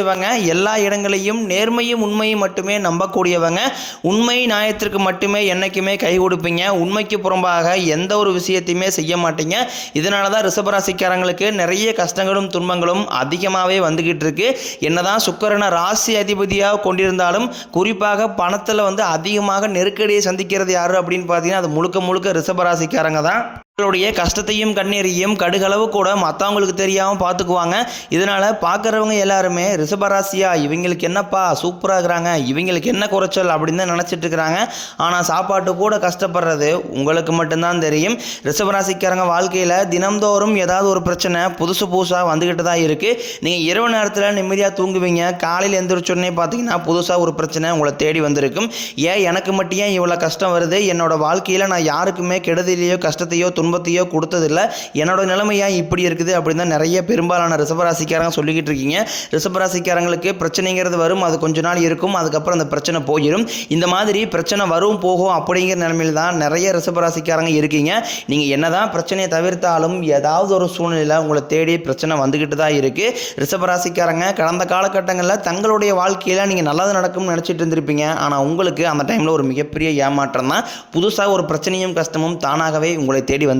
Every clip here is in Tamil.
தெரிஞ்சவங்க எல்லா இடங்களையும் நேர்மையும் உண்மையும் மட்டுமே நம்பக்கூடியவங்க. உண்மை நியாயத்திற்கு மட்டுமே என்னைக்குமே கை கொடுப்பீங்க. உண்மைக்கு புறம்பாக எந்த ஒரு விஷயத்தையுமே செய்ய மாட்டீங்க. இதனால தான் ரிஷபராசிக்காரங்களுக்கு நிறைய கஷ்டங்களும் துன்பங்களும் அதிகமாகவே வந்துக்கிட்டு இருக்கு. என்னதான் சுக்கரனை ராசி அதிபதியாக கொண்டிருந்தாலும் குறிப்பாக பணத்தில் வந்து அதிகமாக நெருக்கடியை சந்திக்கிறது யார் அப்படின்னு பார்த்தீங்கன்னா அது முழுக்க முழுக்க ரிஷபராசிக்காரங்க தான். அவங்களுடைய கஷ்டத்தையும் கண்ணீரையும் கடுகளவு கூட மற்றவங்களுக்கு தெரியாமல் பார்த்துக்குவாங்க இதனால் பார்க்குறவங்க எல்லாருமே ரிஷபராசியா இவங்களுக்கு என்னப்பா சூப்பராக இருக்கிறாங்க இவங்களுக்கு என்ன குறைச்சல் அப்படின்னு தான் நினச்சிட்டு இருக்கிறாங்க. ஆனால் சாப்பாட்டு கூட கஷ்டப்படுறது உங்களுக்கு மட்டும்தான் தெரியும். ரிஷபராசிக்காரங்க வாழ்க்கையில் தினம்தோறும் ஏதாவது ஒரு பிரச்சனை புதுசு புதுசாக வந்துக்கிட்டு தான் இருக்குது நீங்கள் இரவு நேரத்தில் நிம்மதியாக தூங்குவீங்க. காலையில் எந்திரிச்சோடனே பார்த்தீங்கன்னா புதுசாக ஒரு பிரச்சனை உங்களை தேடி வந்திருக்கும். ஏன் எனக்கு மட்டும் ஏன் இவ்வளோ கஷ்டம் வருது? என்னோடய வாழ்க்கையில் நான் யாருக்குமே கெடுதலையோ கஷ்டத்தையோ துன்பத்தையோ கொடுத்ததில்ல. என்னோட நிலைமை ஏன் இப்படி இருக்குது அப்படின்னு தான் நிறைய பெரும்பாலான ரிசபராசிக்காரங்க சொல்லிக்கிட்டு இருக்கீங்க. ரிசபராசிக்காரங்களுக்கு பிரச்சனைங்கிறது வரும் அது கொஞ்ச நாள் இருக்கும் அதுக்கப்புறம் அந்த பிரச்சனை போயிடும் இந்த மாதிரி பிரச்சனை வரும் போகும் அப்படிங்கிற நிலைமையில் தான் நிறைய ரிசபராசிக்காரங்க இருக்கீங்க. நீங்கள் என்னதான் பிரச்சனையை தவிர்த்தாலும் ஏதாவது ஒரு சூழ்நிலையில் உங்களை தேடி பிரச்சனை வந்துக்கிட்டு தான் இருக்குது ரிசபராசிக்காரங்க கடந்த காலகட்டங்களில் தங்களுடைய வாழ்க்கையில் நீங்கள் நல்லது நடக்கும்னு நினச்சிட்டு இருந்திருப்பீங்க. ஆனால் உங்களுக்கு அந்த டைமில் ஒரு மிகப்பெரிய ஏமாற்றம் தான். புதுசாக ஒரு பிரச்சனையும் கஷ்டமும் தானாகவே உங்களை தேடி வந்து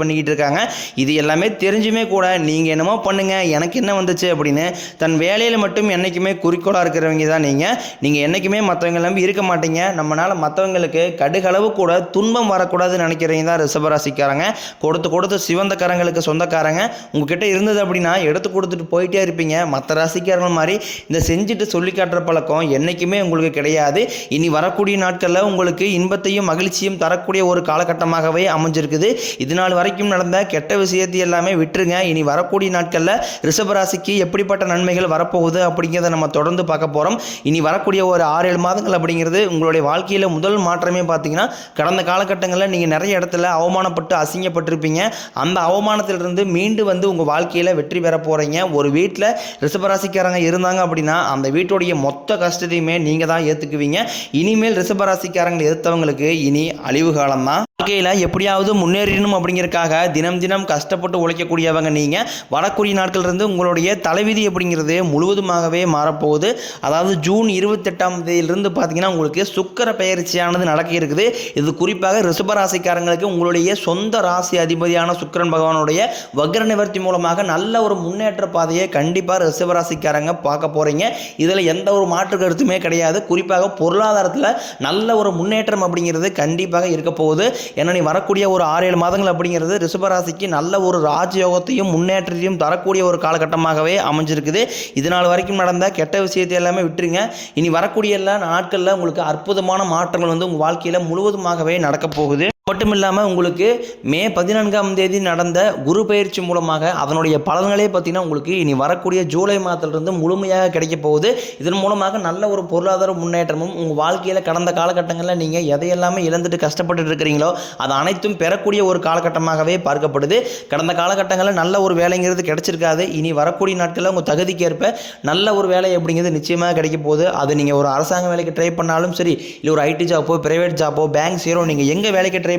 பண்ணிக்கிட்டு இருக்காங்க. இது எல்லாமே தெரிஞ்சுமே கூட நீங்கள் என்னமோ பண்ணுங்க எனக்கு என்ன வந்துச்சு அப்படின்னு தன் வேலையில் மட்டும் என்றைக்குமே குறிக்கோளாக இருக்கிறவங்க தான் நீங்கள் நீங்கள் என்றைக்குமே மற்றவங்க நம்பி இருக்க மாட்டீங்க. நம்மளால் மற்றவங்களுக்கு கடுகளவு கூட துன்பம் வரக்கூடாதுன்னு நினைக்கிறவங்க தான் ரிஷபராசிக்காரங்க. கொடுத்து கொடுத்து சிவந்த கரங்களுக்கு சொந்தக்காரங்க. உங்ககிட்ட இருந்தது அப்படின்னா எடுத்து கொடுத்துட்டு போயிட்டே இருப்பீங்க. மற்ற ராசிக்காரங்க மாதிரி இந்த செஞ்சுட்டு சொல்லி காட்டுற பழக்கம் என்றைக்குமே உங்களுக்கு கிடையாது. இனி வரக்கூடிய நாட்களில் உங்களுக்கு இன்பத்தையும் மகிழ்ச்சியும் தரக்கூடிய ஒரு காலகட்டமாகவே அமைஞ்சிருக்குது. இதனால் வரைக்கும் நடந்த கெட்ட விஷயத்தை எல்லாமே விட்டுருங்க. இனி வரக்கூடிய நாட்களில் ரிஷபராசிக்கு எப்படிப்பட்ட நன்மைகள் வரப்போகுது அப்படிங்கிறத நம்ம தொடர்ந்து பார்க்க போகிறோம் இனி வரக்கூடிய ஒரு ஆறு ஏழு மாதங்கள் அப்படிங்கிறது உங்களுடைய வாழ்க்கையில் முதல் மாற்றமே பார்த்தீங்கன்னா கடந்த காலகட்டங்களில் நீங்கள் நிறைய இடத்துல அவமானப்பட்டு அசிங்கப்பட்டிருப்பீங்க. அந்த அவமானத்திலிருந்து மீண்டு வந்து உங்கள் வாழ்க்கையில் வெற்றி பெற போகிறீங்க ஒரு வீட்டில் ரிஷபராசிக்காரங்க இருந்தாங்க அப்படின்னா அந்த வீட்டுடைய மொத்த கஷ்டத்தையுமே நீங்கள் தான் ஏற்றுக்குவீங்க இனிமேல் ரிஷபராசிக்காரங்களை எதிர்த்தவங்களுக்கு இனி அழிவு காலம்தான். வாழ்க்கையில் எப்படியாவது முன்னேறணும் அப்படிங்கிறதுக்காக தினம் தினம் கஷ்டப்பட்டு உழைக்கக்கூடியவங்க நீங்கள் வரக்கூடிய நாட்கள் இருந்து உங்களுடைய தலைவிதி அப்படிங்கிறது முழுவதுமாகவே மாறப்போகுது. அதாவது ஜூன் இருபத்தெட்டாம் தேதியிலிருந்து பார்த்தீங்கன்னா உங்களுக்கு சுக்கர பயிற்சியானது நடக்க இருக்குது. இது குறிப்பாக ரிஷபராசிக்காரங்களுக்கு உங்களுடைய சொந்த ராசி அதிபதியான சுக்கிரன் பகவானுடைய வக்ர நிவர்த்தி மூலமாக நல்ல ஒரு முன்னேற்ற பாதையை கண்டிப்பாக ரிஷபராசிக்காரங்க பார்க்க போகிறீங்க இதில் எந்த ஒரு மாற்று கருத்துமே கிடையாது. குறிப்பாக பொருளாதாரத்தில் நல்ல ஒரு முன்னேற்றம் அப்படிங்கிறது கண்டிப்பாக இருக்க போகுது. ஏன்னா நீ வரக்கூடிய ஒரு ஆறு ஏழு மாதங்கள் அப்படிங்கிறது ரிஷபராசிக்கு நல்ல ஒரு ராஜயோகத்தையும் முன்னேற்றத்தையும் தரக்கூடிய ஒரு காலகட்டமாகவே அமைஞ்சிருக்குது. இது நாள் வரைக்கும் நடந்த கெட்ட விஷயத்தை எல்லாமே விட்டுருங்க. இனி வரக்கூடிய எல்லா நாட்களில் உங்களுக்கு அற்புதமான மாற்றங்கள் வந்து உங்கள் வாழ்க்கையில் முழுவதுமாகவே நடக்கப் போகுது. மட்டும் இல்லாமல் உங்களுக்கு மே பதினான்காம் தேதி நடந்த குரு பயிற்சி மூலமாக அதனுடைய பலன்களே பார்த்தீங்கன்னா உங்களுக்கு இனி வரக்கூடிய ஜூலை மாதத்திலிருந்து முழுமையாக கிடைக்க போகுது. இதன் மூலமாக நல்ல ஒரு பொருளாதார முன்னேற்றமும் உங்கள் வாழ்க்கையில் கடந்த காலகட்டங்களில் நீங்கள் எதையெல்லாமே இழந்துட்டு கஷ்டப்பட்டுட்டு இருக்கிறீங்களோ அது அனைத்தும் பெறக்கூடிய ஒரு காலகட்டமாகவே பார்க்கப்படுது. கடந்த காலகட்டங்களில் நல்ல ஒரு வேலைங்கிறது கிடைச்சிருக்காது. இனி வரக்கூடிய நாட்களில் உங்கள் தகுதிக்கேற்ப நல்ல ஒரு வேலை அப்படிங்கிறது நிச்சயமாக கிடைக்க போகுது. அது நீங்கள் ஒரு அரசாங்க வேலைக்கு ட்ரை பண்ணாலும் சரி இல்லை ஒரு ஐடி ஜாப்போ பிரைவேட் ஜாப்போ பேங்க் சேரோ நீங்கள் எங்கே வேலைக்கு ட்ரை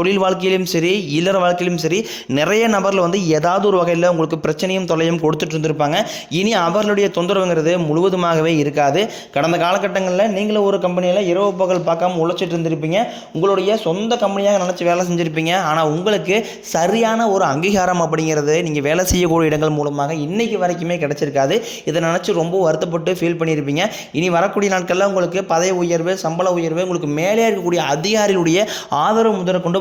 தொழில் வாழ்க்கையிலும் சரி இல்லற வாழ்க்கையிலும் சரி நிறைய நபரில் வந்து ஏதாவது ஒரு வகையில் உங்களுக்கு பிரச்சனையும் தொலையும் கொடுத்துட்டு இருந்திருப்பாங்க. இனி அவர்களுடைய தொந்தரவுங்கிறது முழுவதுமாகவே இருக்காது. கடந்த காலகட்டங்களில் நீங்களும் ஒரு கம்பெனியில் இரவு பகல் பார்க்காம உழைச்சிட்டு இருந்திருப்பீங்க. உங்களுடைய சொந்த கம்பெனியாக நினச்சி வேலை செஞ்சுருப்பீங்க. ஆனால் உங்களுக்கு சரியான ஒரு அங்கீகாரம் அப்படிங்கிறது நீங்கள் வேலை செய்யக்கூடிய இடங்கள் மூலமாக இன்னைக்கு வரைக்குமே கிடச்சிருக்காது. இதை நினச்சி ரொம்ப வருத்தப்பட்டு ஃபீல் பண்ணியிருப்பீங்க இனி வரக்கூடிய நாட்களில் உங்களுக்கு பதவி உயர்வு சம்பள உயர்வு உங்களுக்கு மேலே இருக்கக்கூடிய அதிகாரிகளுடைய ஆதரவு முதற்கொண்டு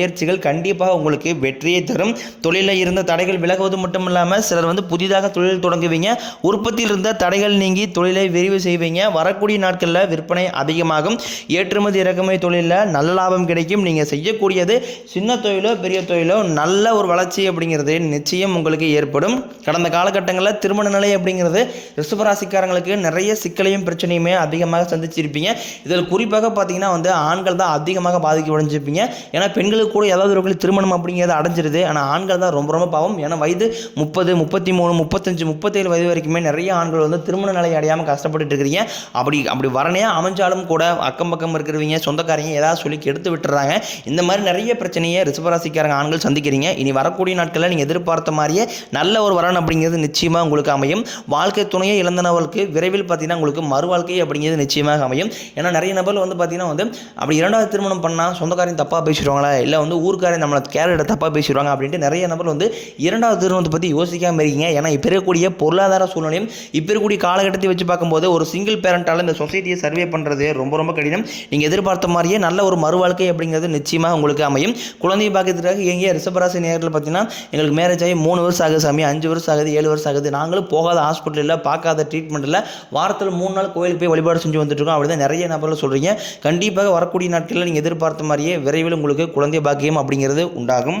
முயற்சிகள் கண்டிப்பாக உங்களுக்கு வெற்றியை தரும். தொழிலில் இருந்த தடைகள் விலகுவது மட்டும் இல்லாமல் சிலர் வந்து புதிதாக தொழில் தொடங்குவீங்க. உற்பத்தியில் இருந்த தடைகள் நீங்கி தொழிலை விரிவு செய்வீங்க. வரக்கூடிய நாட்களில் விற்பனை அதிகமாகும். ஏற்றுமதி இறக்குமதி தொழிலில் நல்ல லாபம் கிடைக்கும். நீங்கள் செய்யக்கூடியது சின்ன தொழிலோ பெரிய தொழிலோ நல்ல ஒரு வளர்ச்சி அப்படிங்கிறது நிச்சயம் உங்களுக்கு ஏற்படும். கடந்த காலகட்டங்களில் திருமண நிலை அப்படிங்கிறது ரிஷபராசிக்காரங்களுக்கு நிறைய சிக்கலையும் பிரச்சனையுமே அதிகமாக சந்திச்சிருப்பீங்க. இதில் குறிப்பாக பார்த்தீங்கன்னா வந்து ஆண்கள் தான் அதிகமாக பாதிக்கடைஞ்சிருப்பீங்க ஏன்னா பெண்களுக்கு கூட ஏதாவது ஒரு திருமணம் அப்படிங்கிறத அடைஞ்சிருது. ஆனால் ஆண்கள் தான் ரொம்ப ரொம்ப பாவம். ஏன்னா வயது முப்பது முப்பத்தி மூணு முப்பத்தஞ்சு முப்பத்தேழு வயது வரைக்குமே நிறைய ஆண்கள் வந்து திருமண நிலை அடையாமல் கஷ்டப்பட்டுட்டு இருக்கிறீங்க. அப்படி அப்படி வரனே அமைஞ்சாலும் கூட அக்கம் பக்கம் இருக்கிறவங்க சொந்தக்காரங்க ஏதாவது சொல்லி கெடுத்து விட்டுறாங்க. இந்த மாதிரி நிறைய பிரச்சனையை ரிசபராசிக்காரங்க ஆண்கள் சந்திக்கிறீங்க. இனி வரக்கூடிய நாட்களில் நீங்கள் எதிர்பார்த்த மாதிரியே நல்ல ஒரு வரன் அப்படிங்கிறது நிச்சயமாக உங்களுக்கு அமையும். வாழ்க்கை துணையை இழந்தனவர்களுக்கு விரைவில் பார்த்தீங்கன்னா உங்களுக்கு மறுவாழ்க்கை அப்படிங்கிறது நிச்சயமாக அமையும். ஏன்னா நிறைய நபர்கள் வந்து பார்த்தீங்கன்னா வந்து அப்படி இரண்டாவது திருமணம் பண்ணால் சொந்தக்காரையும் தப்பாக பேசிடுவாங்களா? இல்லை வந்து ஊருக்காரன் நம்மளை கேரள தப்பாக பேசிடுவாங்க அப்படின்ட்டு நிறைய நபர் வந்து இரண்டாவது திருமணத்தை பற்றி யோசிக்காமல் இருக்கீங்க. ஏன்னா இப்போ இருக்கக்கூடிய பொருளாதார சூழ்நிலையும் இப்போ இருக்கக்கூடிய காலகட்டத்தை வச்சு பார்க்கும்போது ஒரு சிங்கிள் பேரண்டால் இந்த சொசைட்டியை சர்வே பண்ணுறது ரொம்ப ரொம்ப கடினம். நீங்கள் எதிர்பார்த்த மாதிரியே நல்ல ஒரு மறு வாழ்க்கை அப்படிங்கிறது நிச்சயமாக உங்களுக்கு அமையும். குழந்தையை பார்க்கறதுக்காக எங்கேயே ரிஷபராசி நேரத்தில் பார்த்தீங்கன்னா எங்களுக்கு மேரேஜ் ஆகி மூணு வருஷம் ஆகுது சாமி அஞ்சு வருஷம் ஆகுது ஏழு வருஷம் ஆகுது. நாங்களும் போகாத ஹாஸ்பிட்டலில் பார்க்காத ட்ரீட்மெண்ட்டில் வாரத்தில் மூணு நாள் கோயிலுக்கு போய் வழிபாடு செஞ்சு வந்துட்டுருக்கோம் அப்படி தான் நிறைய நபர்கள் சொல்கிறீங்க கண்டிப்பாக வரக்கூடிய நாட்களில் நீங்கள் எதிர்பார்த்த மாதிரியே விரைவில் உங்களுக்கு குழந்தை பாக்கியம் அப்படிங்கிறது உண்டாகும்.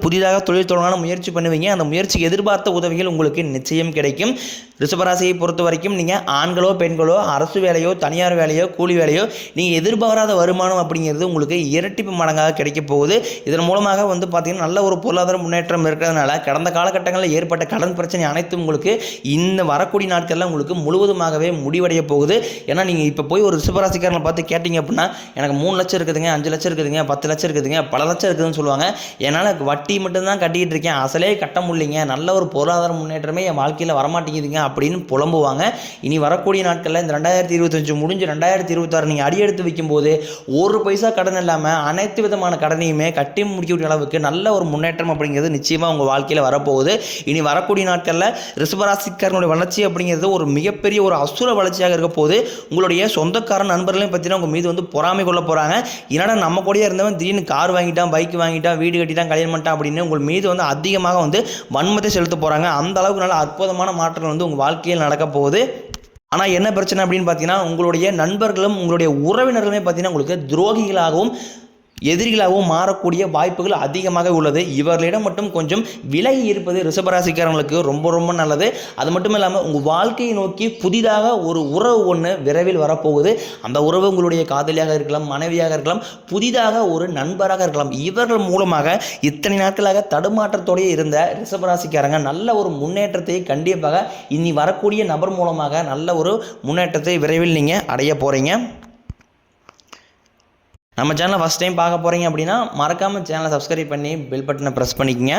புதிதாக தொழில் தொடங்கான முயற்சி பண்ணுவீங்க. அந்த முயற்சி எதிர்பார்த்த உதவிகள் உங்களுக்கு நிச்சயம் கிடைக்கும். ரிஷபராசியை பொறுத்த வரைக்கும் நீங்கள் ஆண்களோ பெண்களோ அரசு வேலையோ தனியார் வேலையோ கூலி வேலையோ நீங்கள் எதிர்பாராத வருமானம் அப்படிங்கிறது உங்களுக்கு இரட்டிப்பு மடங்காக கிடைக்க போகுது. இதன் மூலமாக வந்து பார்த்தீங்கன்னா நல்ல ஒரு பொருளாதார முன்னேற்றம் இருக்கிறதுனால கடந்த காலகட்டங்களில் ஏற்பட்ட கடன் பிரச்சனை அனைத்தும் உங்களுக்கு இந்த வரக்கூடிய நாட்களில் உங்களுக்கு முழுவதுமாகவே முடிவடைய போகுது. ஏன்னா நீங்கள் இப்போ போய் ஒரு ரிஷபராசிக்காரனை பார்த்து கேட்டிங்க அப்படின்னா எனக்கு மூணு லட்சம் இருக்குதுங்க அஞ்சு லட்சம் இருக்குதுங்க பத்து லட்சம் இருக்குதுங்க பல லட்சம் இருக்குதுன்னு சொல்லுவாங்க. என்னால் வட்டி மட்டும்தான் கட்டிக்கிட்டு இருக்கேன். அசலே கட்ட முடியலைங்க. நல்ல ஒரு பொருளாதார முன்னேற்றமே என் வாழ்க்கையில் வரமாட்டேங்குதுங்க அப்படின்னு புலம்புவாங்க. இனி வரக்கூடிய நாட்களில் இந்த ரெண்டாயிரத்தி இருபத்தஞ்சு முடிஞ்சு ரெண்டாயிரத்தி இருபத்தாறு நீங்கள் அடியெடுத்து வைக்கும்போது ஒரு பைசா கடன் இல்லாமல் அனைத்து விதமான கடனையுமே கட்டி முடிக்கக்கூடிய அளவுக்கு நல்ல ஒரு முன்னேற்றம் அப்படிங்கிறது நிச்சயமாக உங்கள் வாழ்க்கையில் வரப்போகுது. இனி வரக்கூடிய நாட்களில் ரிஷபராசிக்காரனுடைய வளர்ச்சி அப்படிங்கிறது ஒரு மிகப்பெரிய ஒரு அசுர வளர்ச்சியாக இருக்க போது உங்களுடைய சொந்தக்கார நண்பர்களையும் பார்த்தீங்கன்னா உங்கள் மீது வந்து பொறாமை கொள்ள போகிறாங்க என்னடா நம்ம கூட இருந்தவன் திடீர்னு கார் வாங்கிட்டான் பைக் வாங்கிட்டான் வீடு கட்டிட்டான் கல்யாணம் பண்ணிட்டான் அப்படின்னு உங்கள் மீது வந்து அதிகமாக வந்து வன்மத்தை செலுத்த போகிறாங்க அந்த அளவுக்கு நல்ல அற்புதமான மாற்றங்கள் வந்து உங்கள் வாழ்க்கையில் நடக்க போகுது. ஆனால் என்ன பிரச்சனை அப்படின்னு பார்த்தீங்கன்னா உங்களுடைய நண்பர்களும் உங்களுடைய உறவினர்களுமே பார்த்தீங்கன்னா உங்களுக்கு துரோகிகளாகவும் எதிரிகளாகவும் மாறக்கூடிய வாய்ப்புகள் அதிகமாக உள்ளது. இவர்களிடம் மட்டும் கொஞ்சம் விலகி இருப்பது ரிஷபராசிக்காரங்களுக்கு ரொம்ப ரொம்ப நல்லது. அது மட்டும் இல்லாமல் உங்கள் வாழ்க்கையை நோக்கி புதிதாக ஒரு உறவு ஒன்று விரைவில் வரப்போகுது. அந்த உறவு உங்களுடைய காதலியாக இருக்கலாம் மனைவியாக இருக்கலாம் புதிதாக ஒரு நண்பராக இருக்கலாம். இவர்கள் மூலமாக இத்தனை நாட்களாக தடுமாற்றத்தோடயே இருந்த ரிஷபராசிக்காரங்க நல்ல ஒரு முன்னேற்றத்தை கண்டிப்பாக இனி வரக்கூடிய நபர் மூலமாக நல்ல ஒரு முன்னேற்றத்தை விரைவில் நீங்கள் அடைய போகிறீங்க நம்ம சேனலை ஃபஸ்ட் டைம் பார்க்க போகிறீங்க அப்படின்னா மறக்காமல் சேனலை சப்ஸ்கிரைப் பண்ணி பெல் பட்டனை ப்ரெஸ் பண்ணிக்கோங்க.